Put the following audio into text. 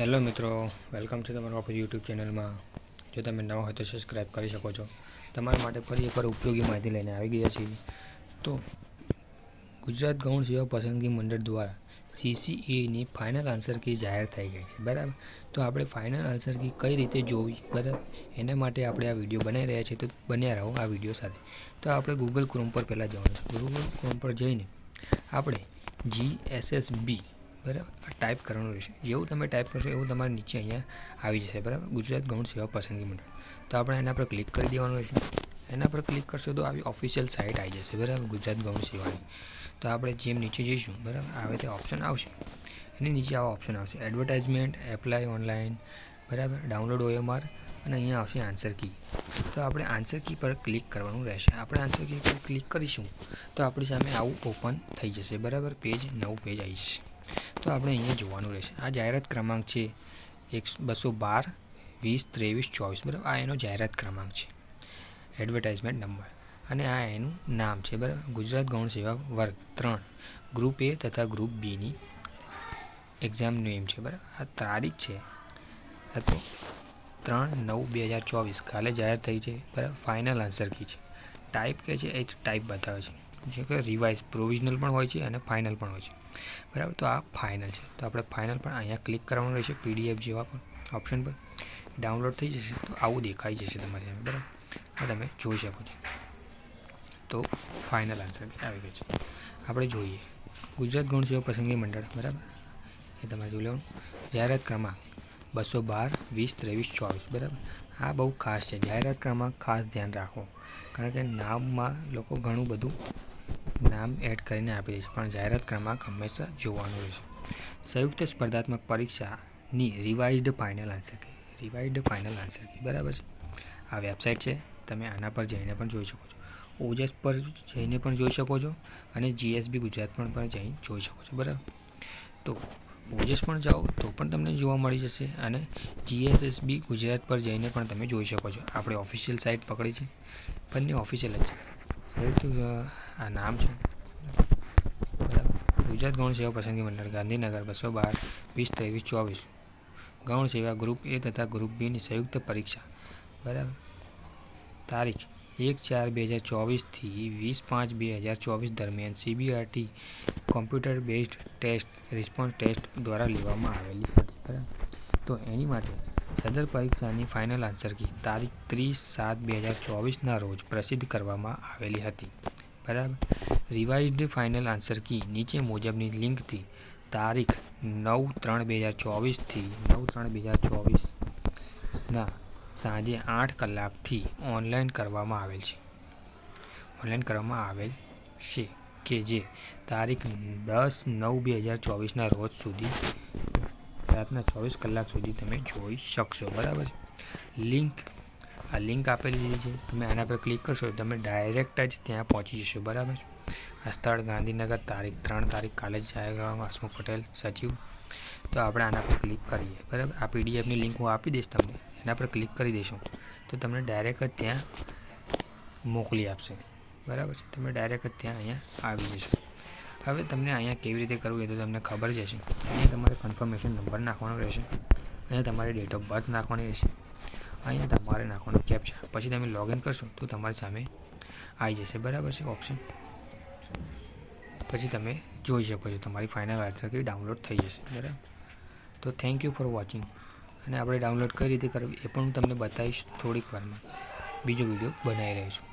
Hello મિત્રો, welcome છે તમારું આપણી યુટ્યુબ ચેનલમાં. જો તમે નવા હોય તો સબસ્ક્રાઈબ કરી શકો છો. તમારા માટે ફરી એકવાર ઉપયોગી માહિતી લઈને આવી ગયા છીએ. તો ગુજરાત ગૌણ સેવા પસંદગી મંડળ દ્વારા સીસીએની ફાઇનલ આન્સર કી જાહેર થઈ ગઈ છે. બરાબર? તો આપણે ફાઇનલ આન્સર કી કઈ રીતે જોવી? બરાબર? એના માટે આપણે આ વીડિયો બનાવી રહ્યા છીએ. તો બન્યા રહો આ વીડિયો સાથે. તો આપણે ગૂગલ ક્રોમ પર પહેલાં જવાનું છે. ગૂગલ ક્રોમ પર જઈને આપણે જી એસ એસ બી બરાબર? આ ટાઈપ કરવાનું રહેશે. જેવું તમે ટાઈપ કરશો, એવું તમારે નીચે અહીંયા આવી જશે, બરાબર? ગુજરાત ગૌણ સેવા પસંદગી મંડળ. તો આપણે એના પર ક્લિક કરી દેવાનું રહેશે. એના પર ક્લિક કરશો તો આવી ઓફિશિયલ સાઇટ આવી જશે, બરાબર? ગુજરાત ગૌણ સેવાની. તો આપણે જેમ નીચે જઈશું, બરાબર? આવે તે ઓપ્શન આવશે. એની નીચે આવા ઓપ્શન આવશે. એડવર્ટાઇઝમેન્ટ એપ્લાય ઓનલાઈન બરાબર? ડાઉનલોડ ઓએમઆર અને અહીંયા આવશે આન્સર કી તો આપણે આન્સર કી પર ક્લિક કરવાનું રહેશે. આપણે આન્સર કી પર ક્લિક કરીશું, તો આપણી સામે આવું ઓપન થઈ જશે, બરાબર? પેજ નવું પેજ આવી જશે. તો આપણે અહીંયા જોવાનું રહેશે. આ જાહેરાત ક્રમાંક છે એક બસો બાર, વીસ, ત્રેવીસ, ચોવીસ, બરાબર? આ એનો જાહેરાત ક્રમાંક છે. એડવર્ટાઇઝમેન્ટ નંબર અને આ એનું નામ છે, બરાબર? ગુજરાત ગૌણ સેવા વર્ગ ત્રણ. ગ્રુપ એ તથા ગ્રુપ બીની એક્ઝામ નેમ છે, બરાબર? આ તારીખ છે. તો ત્રણ નવ બે હજાર ચોવીસ. કાલે જાહેર થઈ છે, બરાબર? ફાઇનલ આન્સર કી છે. ટાઈપ કે છે, એ ટાઈપ બતાવે છે. જે કે રિવાઇઝ પ્રોવિઝનલ પણ હોય છે અને ફાઇનલ પણ હોય છે. બરાબર? તો આ ફાઇનલ છે. તો આપણે ફાઇનલ પણ અહીંયા ક્લિક કરવાનું રહેશે પીડીએફ જેવા પણ ઓપ્શન પર. ડાઉનલોડ થઈ જશે તો આવું દેખાઈ જશે તમારી સામે બરાબર? આ તમે જોઈ શકો છો. તો ફાઇનલ આન્સર આવી ગયો છે. આપણે જોઈએ. ગુજરાત ગૌણ પ્રસંગી મંડળ, બરાબર? એ તમારે જોઈ લેવાનું. જાહેરાત ક્રમાંક બસો બાર, વીસ, ત્રેવીસ, ચોવીસ, બરાબર? આ બહુ ખાસ છે. જાહેરાત ક્રમાંક ખાસ ધ્યાન રાખો. કારણ કે નામમાં લોકો ઘણું બધું નામ એડ કરીને આપી દે છે, પણ જાહેરાત ક્રમાંક હંમેશા જોવાનું રહેશે સંયુક્ત સ્પર્ધાત્મક પરીક્ષાની revised final answer key revised final answer key બરાબર છે? આ વેબસાઇટ છે, તમે આના પર જઈને પણ જોઈ શકો છો. ઓજસ પર જઈને પણ જોઈ શકો છો અને જીએસબી ગુજરાત પણ જઈને જોઈ શકો છો, બરાબર? તો ઓજસ પણ જાઓ તો પણ તમને જોવા મળી જશે અને જીએસએસબી ગુજરાત પર જઈને પણ તમે જોઈ શકો છો. આપણે ઓફિશિયલ સાઇટ પકડી છે. બંને ઓફિશિયલ જ છે. સંયુક્ત આ નામ છે. બરાબર. ગુજરાત ગૌણ સેવા પસંદગી મંડળ, ગાંધીનગર બસો બાર, વીસ ત્રેવીસ, ચોવીસ. ગૌણ સેવા ગ્રુપ એ તથા ગ્રુપ બીની સંયુક્ત પરીક્ષા. બરાબર. તારીખ એક ચાર બે હજાર ચોવીસથી વીસ પાંચ બે હજાર ચોવીસ દરમિયાન CBRT computer based test, response test દ્વારા લેવામાં આવેલી હતી, બરાબર? તો એની માટે સદર પરીક્ષાની ફાઇનલ આન્સર કી, તારીખ ત્રીસ સાત બે હજાર ચોવીસના રોજ પ્રસિદ્ધ કરવામાં આવેલી હતી, બરાબર? રિવાઇઝડ ફાઇનલ આન્સર કી, નીચે મુજબની લિંકથી તારીખ નવ ત્રણ બે હજાર ચોવીસથી નવ ત્રણ બે હજાર ચોવીસના સાંજે આઠ કલાકથી ઓનલાઈન કરવામાં આવેલ છે. ઓનલાઈન કરવામાં આવેલ છે. કે જે તારીખ દસ નવ બે હજાર ચોવીસના રોજ સુધી, રાતના ચોવીસ કલાક સુધી તમે જોઈ શકશો. બરાબર લિંક, આ લિંક આપેલી છે, તમે આના પર ક્લિક કરશો તમે ડાયરેક્ટ જ ત્યાં પહોંચી જશો. બરાબર આ સ્થળ ગાંધીનગર તારીખ ત્રણ તારીખ કાલે જ કરવામાં હસમુખ પટેલ, સચિવ. તો આપણે આના પર ક્લિક કરીએ. બરાબર? આ પીડીએફની લિંક હું આપી દઈશ તમને. એના પર ક્લિક કરી દઈશું તો તમને ડાયરેક્ટ જ ત્યાં મોકલી આપશે. બરાબર છે. તમે ડાયરેક્ટ જ ત્યાં અહીંયા આવી જશો. હવે તમને અહીંયા કેવી રીતે કરવું એ તો તમને ખબર જ હશે. અહીંયા તમારે કન્ફર્મેશન નંબર નાખવાનો રહેશે. અહીંયા તમારે ડેટ ઓફ બર્થ નાખવાની રહેશે. અહીંયા તમારે નાખવાનો કેપ્ચા પછી તમે લોગિન કરશો તો તમારી સામે આવી જશે. બરાબર છે? ઓપ્શન પછી તમે જોઈ શકો છો. તમારી ફાઇનલ આન્સર કે ડાઉનલોડ થઈ જશે. બરાબર? તો થેન્ક યુ ફોર વોચિંગ અને આપણે ડાઉનલોડ કઈ રીતે કરવી એ પણ હું તમને બતાવીશ થોડીક વારમાં. બીજો વીડિયો બનાવી રહીશું.